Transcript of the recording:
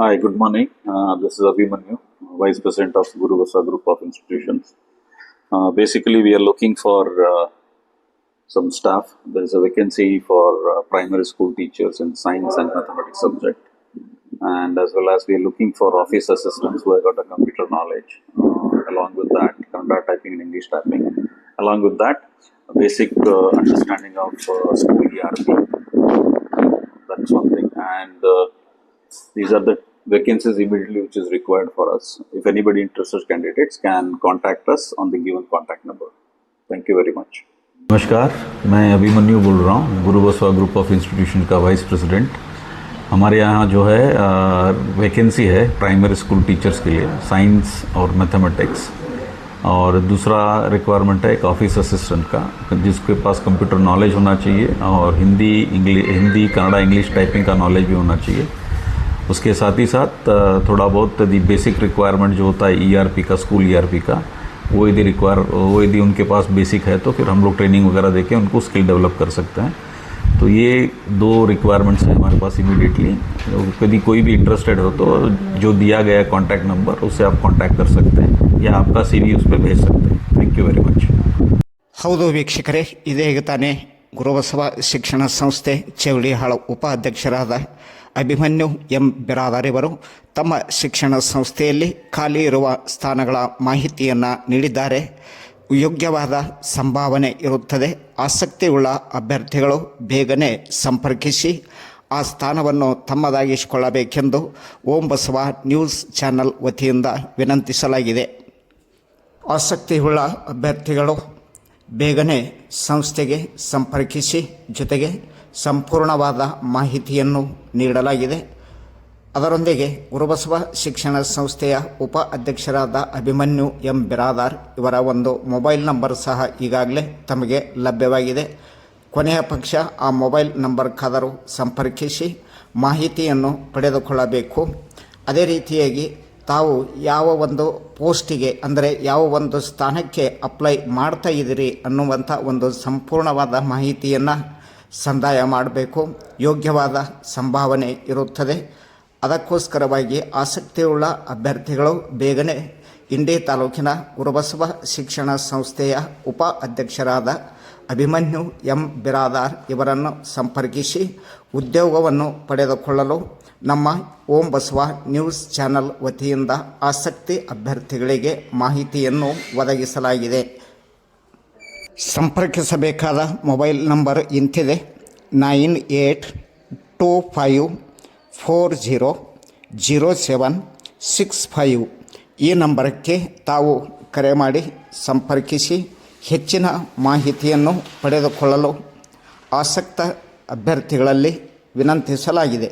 Hi, good morning. Uh, this is Abhimanyu, Vice President of Guru Vasa Group of Institutions. Uh, basically, we are looking for uh, some staff. There is a vacancy for uh, primary school teachers in science and mathematics subject. And as well as we are looking for office assistants who have got a computer knowledge. Uh, along with that, Kannada typing and English typing. Along with that, basic uh, understanding of school ERP. That's one thing. And these are the vacancies immediately which is required for us. If anybody interested candidates can contact us on the given contact number. Thank you very much. नमस्कार, मैं अभिमन्यु बोल रहा हूँ Guru Basava group of institution का vice president हमारे यहाँ जो है वैकेंसी है प्राइमरी स्कूल टीचर्स के लिए साइंस और मैथमेटिक्स और दूसरा रिक्वायरमेंट है एक ऑफ़िस असिस्टेंट का, जिसके पास कंप्यूटर नॉलेज होना चाहिए और Hindi English Hindi, Kannada, English typing का नॉलेज भी होना चाहिए उसके साथ ही साथ अ, थोड़ा बहुत दी बेसिक रिक्वायरमेंट जो होता है ईआरपी का स्कूल ईआरपी का वो यदि रिक्वायर वो यदि उनके पास बेसिक है तो फिर हम लोग ट्रेनिंग वगैरह देके उनको स्किल डेवलप कर सकते हैं तो ये दो रिक्वायरमेंट्स हैं हमारे पास इमीडिएटली यदि कोई भी इंटरेस्टेड हो तो जो दिया गया कॉन्टैक्ट नंबर उससे आप कॉन्टैक्ट कर सकते हैं या आपका सी उस पर भेज सकते हैं थैंक यू वेरी मच ಹೌದು ವೀಕ್ಷಕರೇ ಇದೇ ಈಗ ತಾನೇ ಗುರುಬಸವ ಶಿಕ್ಷಣ ಸಂಸ್ಥೆ ಚೌಳಿಹಾಳ ಉಪಾಧ್ಯಕ್ಷರಾದ ಅಭಿಮನ್ಯು ಎಂ ಬಿರಾದಾರ್ ಇವರು ತಮ್ಮ ಶಿಕ್ಷಣ ಸಂಸ್ಥೆಯಲ್ಲಿ ಖಾಲಿ ಇರುವ ಸ್ಥಾನಗಳ ಮಾಹಿತಿಯನ್ನು ನೀಡಿದ್ದಾರೆ. ಯೋಗ್ಯವಾದ ಸಂಭಾವನೆ ಇರುತ್ತದೆ. ಆಸಕ್ತಿಯುಳ್ಳ ಅಭ್ಯರ್ಥಿಗಳು ಬೇಗನೆ ಸಂಪರ್ಕಿಸಿ ಆ ಸ್ಥಾನವನ್ನು ತಮ್ಮದಾಗಿಸಿಕೊಳ್ಳಬೇಕೆಂದು ಓಂ ಬಸವ ನ್ಯೂಸ್ ಚಾನಲ್ ವತಿಯಿಂದ ವಿನಂತಿಸಲಾಗಿದೆ. ಆಸಕ್ತಿಯುಳ್ಳ ಅಭ್ಯರ್ಥಿಗಳು ಬೇಗನೆ ಸಂಸ್ಥೆಗೆ ಸಂಪರ್ಕಿಸಿ, ಜೊತೆಗೆ ಸಂಪೂರ್ಣವಾದ ಮಾಹಿತಿಯನ್ನು ನೀಡಲಾಗಿದೆ. ಅದರೊಂದಿಗೆ ಗುರುಬಸವ ಶಿಕ್ಷಣ ಸಂಸ್ಥೆಯ ಉಪ ಅಧ್ಯಕ್ಷರಾದ ಅಭಿಮನ್ಯು ಎಂ ಬಿರಾದಾರ್ ಇವರ ಒಂದು ಮೊಬೈಲ್ ನಂಬರ್ ಸಹ ಈಗಾಗಲೇ ತಮಗೆ ಲಭ್ಯವಾಗಿದೆ. ಕೊನೆಯ ಪಕ್ಷ ಆ ಮೊಬೈಲ್ ನಂಬರ್ಗಾದರೂ ಸಂಪರ್ಕಿಸಿ ಮಾಹಿತಿಯನ್ನು ಪಡೆದುಕೊಳ್ಳಬೇಕು. ಅದೇ ರೀತಿಯಾಗಿ ತಾವು ಯಾವ ಒಂದು ಪೋಸ್ಟಿಗೆ, ಅಂದರೆ ಯಾವ ಒಂದು ಸ್ಥಾನಕ್ಕೆ ಅಪ್ಲೈ ಮಾಡ್ತಾ ಇದ್ದೀರಿ ಅನ್ನುವಂಥ ಒಂದು ಸಂಪೂರ್ಣವಾದ ಮಾಹಿತಿಯನ್ನು ಸಂದಾಯ ಮಾಡಬೇಕು. ಯೋಗ್ಯವಾದ ಸಂಭಾವನೆ ಇರುತ್ತದೆ. ಅದಕ್ಕೋಸ್ಕರವಾಗಿ ಆಸಕ್ತಿಯುಳ್ಳ ಅಭ್ಯರ್ಥಿಗಳು ಬೇಗನೆ ಇಂಡಿ ತಾಲೂಕಿನ ಗುರುಬಸವ ಶಿಕ್ಷಣ ಸಂಸ್ಥೆಯ ಉಪ ಅಧ್ಯಕ್ಷರಾದ ಅಭಿಮನ್ಯು ಎಂ ಬಿರಾದಾರ್ ಇವರನ್ನು ಸಂಪರ್ಕಿಸಿ ಉದ್ಯೋಗವನ್ನು ಪಡೆದುಕೊಳ್ಳಲು ನಮ್ಮ ಓಂ ಬಸವ ನ್ಯೂಸ್ ಚಾನಲ್ ವತಿಯಿಂದ ಆಸಕ್ತಿ ಅಭ್ಯರ್ಥಿಗಳಿಗೆ ಮಾಹಿತಿಯನ್ನು ಒದಗಿಸಲಾಗಿದೆ. ಸಂಪರ್ಕಿಸಬೇಕಾದ mobile number ಇಂತಿದೆ. Nine eight two five four zero zero seven six five. ಈ ನಂಬರಕ್ಕೆ ತಾವು ಕರೆ ಮಾಡಿ ಸಂಪರ್ಕಿಸಿ ಹೆಚ್ಚಿನ ಮಾಹಿತಿಯನ್ನು ಪಡೆದುಕೊಳ್ಳಲು ಆಸಕ್ತ ಅಭ್ಯರ್ಥಿಗಳಲ್ಲಿ ವಿನಂತಿಸಲಾಗಿದೆ.